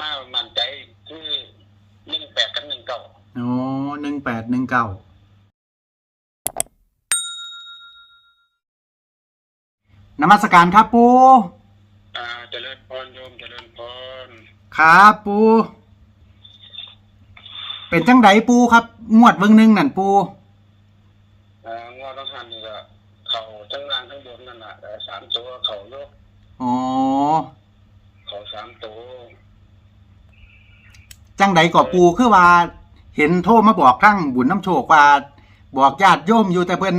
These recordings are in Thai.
มามั่นใจคือหนึ่งแปดกับหนึ่งเก้าโอ้หนึ่งแปดหนึ่งเก้าวนมัสการครับปูอ่าเจริญพรโยมเจริญพรครับปู เป็นจังไดปูครับ งวดเบิ่งหนึงนั่นปูอ่างอต้องหันนี่ก็เขาทั้งล่างทั้งบนนั่นแหละแต่สามตัวเขาโยกอ๋อเขาสามตัว จังไดก็ปูคือว่า เห็นโทรมาบอกทั้งบุญน้ำโชคว่า บอกญาติโยมอยู่แต่เพิ่น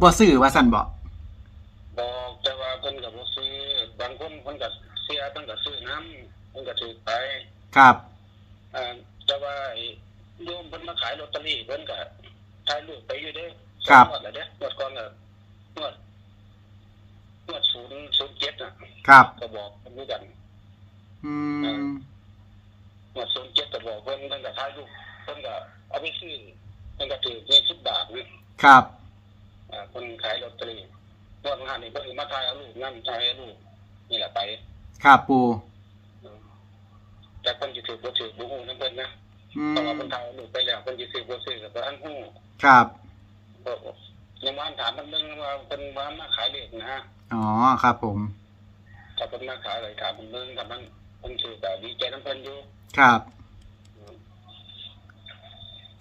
บ่ซื้อว่าสั่นบอกบอกแต่ว่าเพิ่นกับบ่ซื้อบางคนเพิ่นก็เสียเพิ่นก็ซื้อน้ำเพิ่นก็ถือไปครับอ่าแต่ว่าไอ้โยมเพิ่นมาขายลอตเตอรี่เพิ่นก็ถ่ายรูปไปอยู่เด้ครับงวดแล้วเด้งวดก่อนก็งวดงวดศูนย์ศูนย์เจ็ดน่ะครับก็บอกเพิ่นด้วยกันอืม งวดศูนย์เจ็ดก็บอกเพิ่นเพิ่นก็ถ่ายรูปเพิ่นก็เอาไปซื้อเพิ่นก็ถือเงินสิบบาทนี่ครับอ่าเพิ่นขายลอตเตอรี่งวดงานนี่เพิ่นก็มาถ่ายเอารูปนั่นถ่ายเอารูปนี่แหละไปครับปูแต่เพิ่นสิถือบ่ถือบ่ฮู้นำเพิ่นนะอืเพราะว่ามเพิ่นถ่ายเอารูปไปแล้วเพิ่นสิซื้อบ่ซื้อก็บ่ทันฮู้ครับก็ยังมาถามมันเรื่องว่าเป็นว่ามาขายเลขนะอ๋อครับผมถ้าเป็นมาขายอะไรถามมันเรื่องถ้ามัน มันถือแต่ดีใจน้ำเพิ่นอยู่ครับ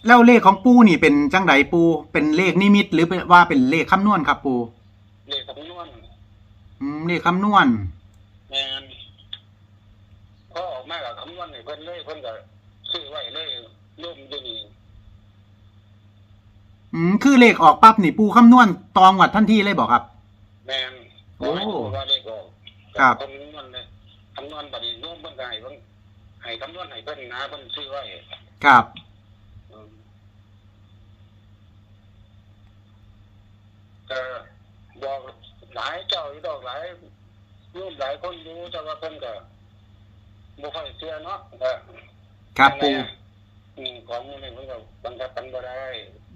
แล้วเลขของปูนี่เป็นจังไดปูเป็นเลขนิมิต หรือเป็นว่าเป็นเลขคำนวณครับปูเลขคำนวณอืมเลขคำนวณแมนพอออกมากับคำนวณนี่เพิ่นเลยเพิ่นก็ซื้อไว้เลยร่วมอยู่นี่อืมคือเลขออกปั๊บนี่ปูคำนวณตองวัดทันทีเลยบอกครับ แมนโอ้ขให้ดูว่าเลขออกครับคำนวณเลยคำนวณบัดนี้ร่วม เพิ่นก็ให้เพิ่นให้คำนวณให้เพิ่นนะเพิ่นซื้อไว้ครับ อืมก็บอกหลายเจ้าอยู่ดอกหลายร่วมหลายคนอยู่แต่ว่าเพิ่นก็บ่ค่อยเชื่อเนาะก็ครับปูอืมของมันนี่มันก็บังคับกันบ่ได้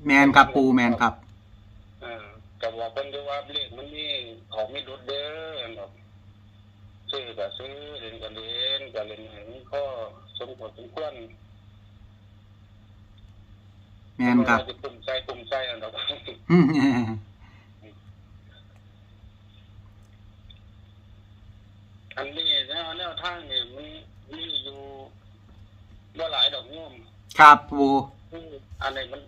แมนครับปูแมนครับอ่าก็บอกเพิ่นด้วยว่าเลขมันมีของมีรุดเด้อแบบ ซื้อก็ซื้อเล่นก็เล่นก็เล่นให้มันก็สมควรสมควรแมนครับจะปุ่มใจปุ่มใจอันดอกอืมอันนี้แนวแนวทางนี่มันมีอยู่บ่หลายดอกโยมครับปูคืออันนี้มัน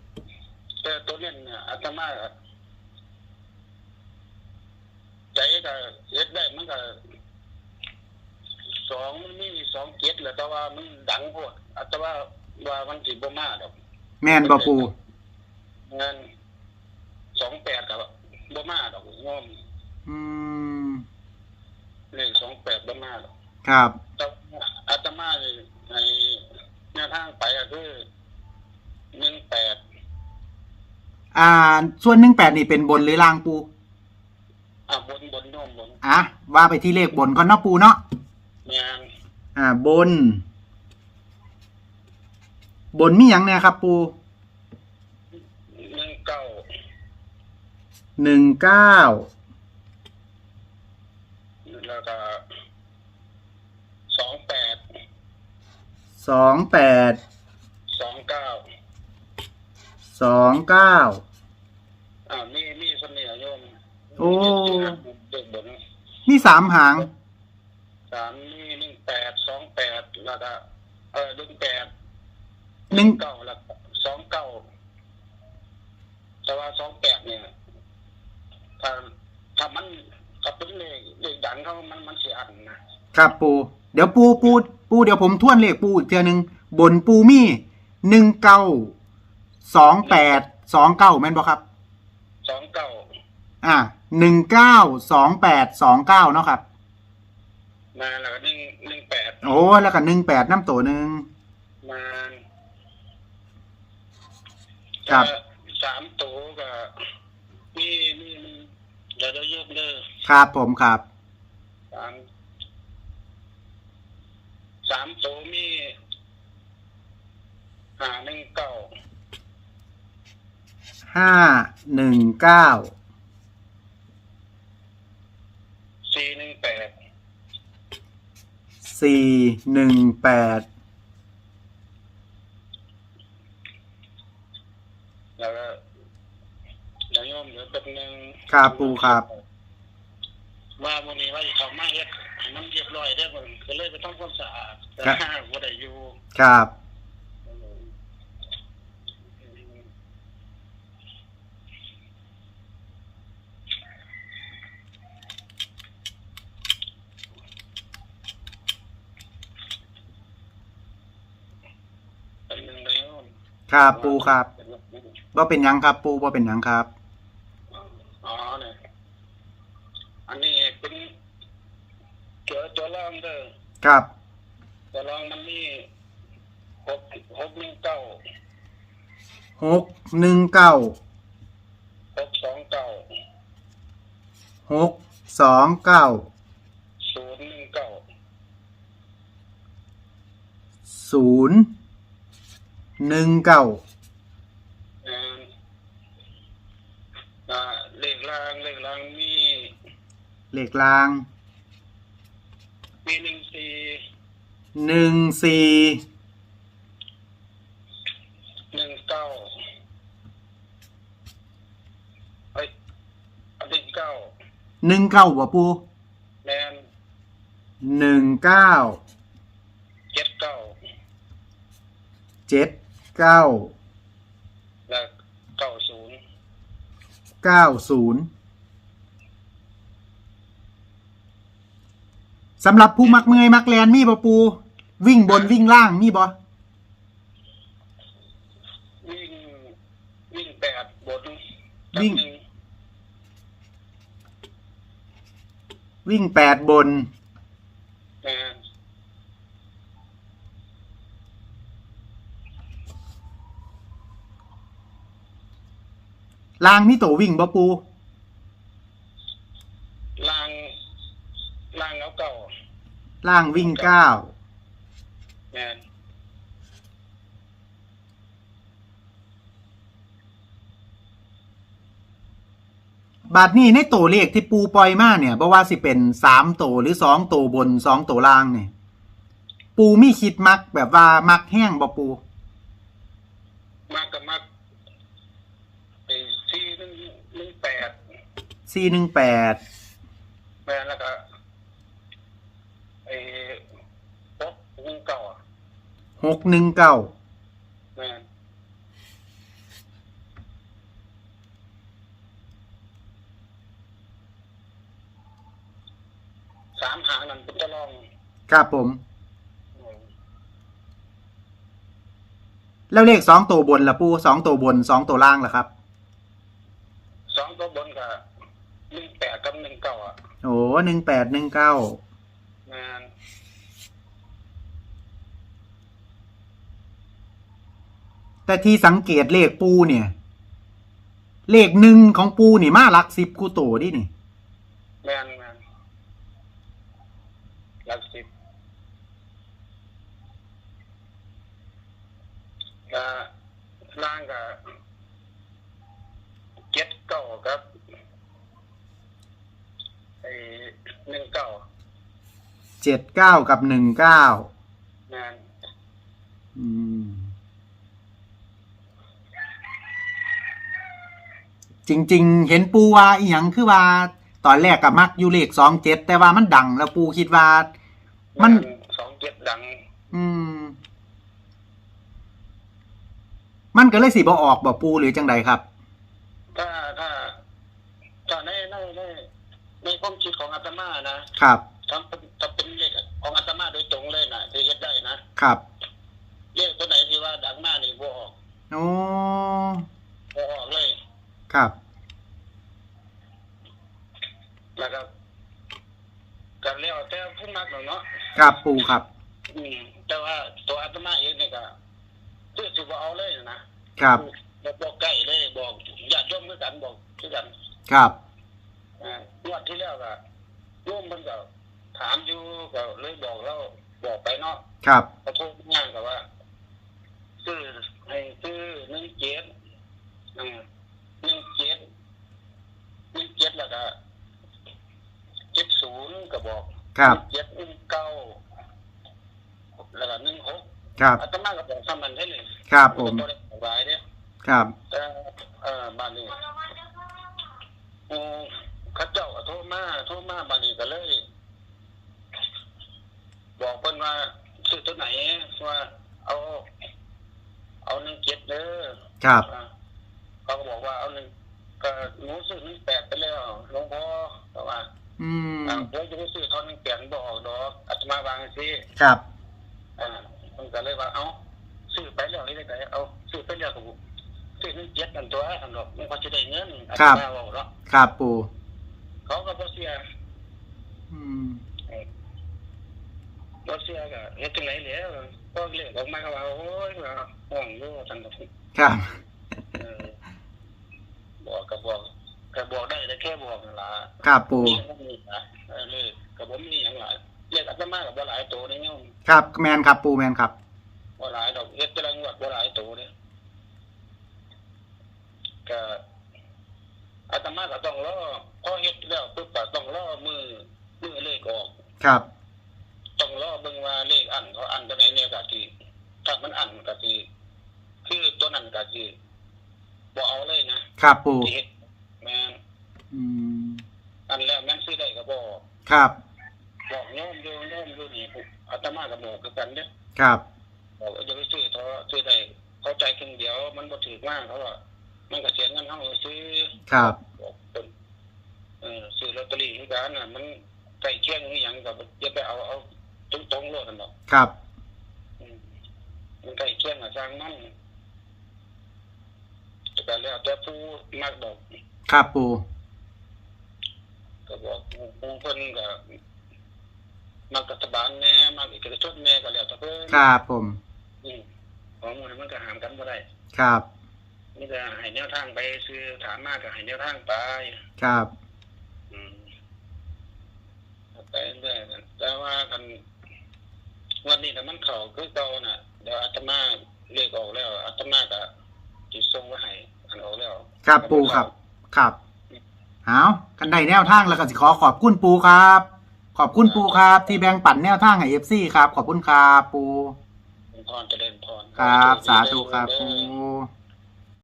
แต่ตัวเนี้เนี่ยอาตมาก็ใจก็เฮ็ดได้มันก็ สองมันมีสองเจ็ดแหละแต่ว่ามันดังโพดอาตมาว่ามันสิบ่มาดอกแมนบ่ปูเงินสองแปดกับบ่มาดอกโยมอืมเลขสองแปดบ่มาดอกครับแต่อาตมานี่ในแนวทางไปก็คือหนึ่งแปดอ่า ส่วนหนึ่งแปดนี่เป็นบนหรือล่างปูอะบนบนโยมบนอะว่าไปที่เลขบนก่อนเนาะปูเนาะงาน อ่าบน บนมีหยังเนี่ยครับ ปูหนึ่งเก้าหนึ่งเก้าแล้วก็สองแปดสองแปดสองเก้าสองเก้า อ่ามีมีเสน่ห์โยมโอ้ เด็กบนมีสามหาง สามมีหนึ่งแปดสอง แปดแล้วก็เออหนึ่งแปดหนึ่งเก้าแล้วก็สองเก้าแต่ว่าสองแปดเนี่ยถ้าถ้ามันถ้าเป็นเลขเลขดังเขามันมันเสียอันนะครับปู เดี๋ยวปูปูปูเดี๋ยวผมทวนเลขปูอีกเทียหนึ่งบนปูมีหนึ่งเก้าสองแปดสองเก้าแม่นบ่ครับสองเก้าอ่าหนึ่งเก้าสองแปดสองเก้าเนาะครับมาแล้วก็หนึ่งหนึ่งแปด โอ้แล้วก็หนึ่งแปดน้ำตัวหนึ่งมาครับเอ่อสามตัวก็มีมีมีเดี๋ยวเดี๋ยวยกเลยครับผมครับสามสามตัวมีหาหนึ่งเก้าห้าหนึ่งเก้า สี่หนึ่งแปดสี่หนึ่งแปดแล้วก็เดี๋ยวโยมเดี๋ยวเป็นหนึ่งครับปูครับ ว่าวันนี้ว่าเขามาเฮ็ดให้มันเรียบร้อยได้อบ่ก็เลยไปทำความสะอาดแต่ครับห้าบ่ได้อยู่ ครับ เป็นหนึ่งเลยโยม ครับปูครับว่าเป็นหยังครับ ปูว่าเป็นหยังครับ อ๋อเนี่ยอันนี้เป็นตัวตัวรองเด้อครับ ตัวรองมันมีหกหกหนึ่งเก้าหกหนึ่งเก้าหกสองเก้าหกสองเก้าศูนย์หนึ่งเก้าศูนย์ หนึ่งเก้าเอ่ออ่าเลขรางเลขรางมีเลขรางมีหนึ่งสี่หนึ่งสี่หนึ่งเก้าเอ้ยอันหนึ่งเก้าหนึ่งเก้าบ่ปูแมนหนึ่งเก้าเจ็ดเก้าเจ็ด เก้าและเก้าศูนย์เก้าศูนย์สำหรับผู้มักเมอยมักแลนมีบ่ปู วิ่งบนวิ่งล่างมีบ่วิ่งวิ่งแปดบนวิ่ง หนึ่งวิ่งแปดบน แมน ล่างมีตัววิ่งบ่ปูลางลางเอาเก่าล่างวิ่งเก้าแมนบาทนี้ในตัวเลขที่ปูปล่อยมาเนี่ยบ่ว่าสิเป็นสามตัวหรือสองตัวบนสองตัวล่างเนี่ย ปูมีคิดมักแบบว่ามักแห้งบ่ปู มากกับมากไอ้สี่หนึ่งหนึ่งแปด สี่หนึ่งแปดแมนแล้วก็ไอ้หกหนึ่งเก่าอะหกหนึ่งเก้าแมนสามหางนั่นเป็นตะลองครับผมอืมแล้วเลขสองตัวบนล่ะปูสองตัวบนสองตัวล่างล่ะครับ สองตัวบนกับหนึ่งแปดกับหนึ่งเก่าอะ โอ้หนึ่งแปดหนึ่งเก้าแมนแต่ที่สังเกตเลขปูเนี่ย เลขหนึ่งของปูนี่มาหลักสิบกูโตดินี่ แมนแมนหลักสิบก็ล่างกับเจ็ดเก้าครับไอ้ หนึ่งเก้าเจ็ดเก้ากับหนึ่งเก้าแมนอืม จริง ๆ เห็นปูว่าอีหยังคือว่า ตอนแรกกับมักอยู่เลขสองเจ็ดแต่ว่ามันดังแล้วปูคิดว่า มันสองเจ็ดดังอืม มันก็เลยสิบออกบ่ปูหรือจังใดครับ ถ้าถ้าถ้าในในในในความคิด ของอาตมานะครับถ้าเป็นถ้าเป็นเลขของอาตมาโดยตรงเลยนะที่เฮ็ดได้นะครับเลขตัวไหนที่ว่าดังมากนี่บ่ออกโอ้บ่ออกเลย ครับแล้วก็ก็แล้วแต่ผู้มักเนาะครับปูครับ อืมแต่ว่าตัวอาตมาเองนี่ก็คือสิบ่เอาเลยนะครับบอกบอกใกล้เลยบอกญาติโยมคือกันบอกคือกันครับ อ่างวดที่แล้วก็โยมมันก็ถามอยู่ก็เลยบอกแล้วบอกไปเนาะครับขอโทษง่ายกับว่าซื้อให้ซื้อหนึ่งเจ็ดอ่าหนึ่งเจ็ดหนึ่งเจ็ดแล้วก็เจ็ดศูนย์ก็บอกครับเจ็ดหนึ่งเก้าแล้วก็หนึ่งหกครับอาตมาก็บอกซ้ำมันได้เลยครับผมนก็บ่ได้บอกหลายเด้ครับ แต่เอ่อบ้านนี้โอ้เข้าเจ้าก็โทรมาโทรมาบ้านนี้ก็เลย บอกเพิ่ นว่าซื้อตัวไหนว่าเอา เอาหนึ่งเจ็ดเด้อครับอ่าเขาก็บอกว่าเอาหนึ่งก็หนูซื้อหนึ่งแปดไปแล้วหลวงพ่อแต่ว่า อืมอ่าเดี๋ยวจะไปซื้อทอนหนึ่งแปดบอกออกดอกอาตมาวางสิครับอ่ามันก็เลยว่าเอาซื้อไปแล้วนี่ได้ไงเอาซื้อไปแล้วก็ซื้อหนึ่งเจ็ดนั่นตัวสำหรับมันก็จะได้เงินอาตมาบอกเนาะครับปูเขาก็บ่เสียอืม บ่เสียก็เฮ็ดจังไดแล้วก็เรียกออกมาก็ว่าโอ้ยว่าห่วงอยู่จังซี่ครับเออบอกก็บอกก็บอกได้แต่แค่บอกนั่นล่ะครับปูมีหยังมีนะเออเลยก็บ่มีหยังหลายเรียกอาตมาก็บ่หลายโตเด้โยมครับแมนครับปูแมนครับบ่หลายดอกเฮ็ดแต่ละงวดบ่หลายโตเด้ก็อาตมาก็ต้องรอพอเฮ็ดแล้วปุ๊บก็ต้องรอมือมือเลขออกครับต้องรอเบิ่ง ว่าเลขอันเขาอันตัวไหนเนี่ยก็สิถ้ามันอันก็สิคือตัวนั้นก็สิบ่เอาเลยนะครับปูสิเฮ็ดแม่นอืมอันแล้วแม่นซื้อได้ก็บ่ครับบอกโยมอยู่โยมอยู่นี่อาตมาก็บอกคือกันเด้อครับบอกว่าอย่าไปซื้อเถอะซื้อได้เข้าใจครึ่งเดียวมันบ่ถูกมากเขาว่ามันก็เสียเงินเฮาซื้อครับบอกเพิ่นเออซื้อลอตเตอรี่คือกันน่ะมันใกล้เคียงอีหยังก็อย่าไปเอาเอา ตรงๆโลดนั่นดอกครับ อืมมันใกล้เคียงกับสร้างมันแต่แล้วแต่ผู้มักดอก ครับปูก็บอกผู้เพิ่นก็มักรัฐบาลแหน่มักเอกชนแหน่ก็แล้วแต่เพิ่นครับผม อืมของมันมันก็หามกันบ่ได้ครับนี่ก็ให้แนวทางไปซื้อถามมากก็ให้แนวทางไป ครับ อืมไปเรื่อยๆนั่นแต่ว่ากัน วันนี้ถ้ามันเข้าคือเก่าน่ะเดี๋ยวอาตมาเรียกออกแล้วอาตมาก็สิส่งไว้ให้อันออกแล้วครับปูครับ ครับเอากันได้แนวทางแล้วก็สิขอขอบคุณปูครับ ขอบคุณปูครับ ที่แบ่งปันแนวทางให้เอฟซีครับ ขอบคุณครับปูเป็นพรเจริญพรครับ สาธุครับเด้ปูอ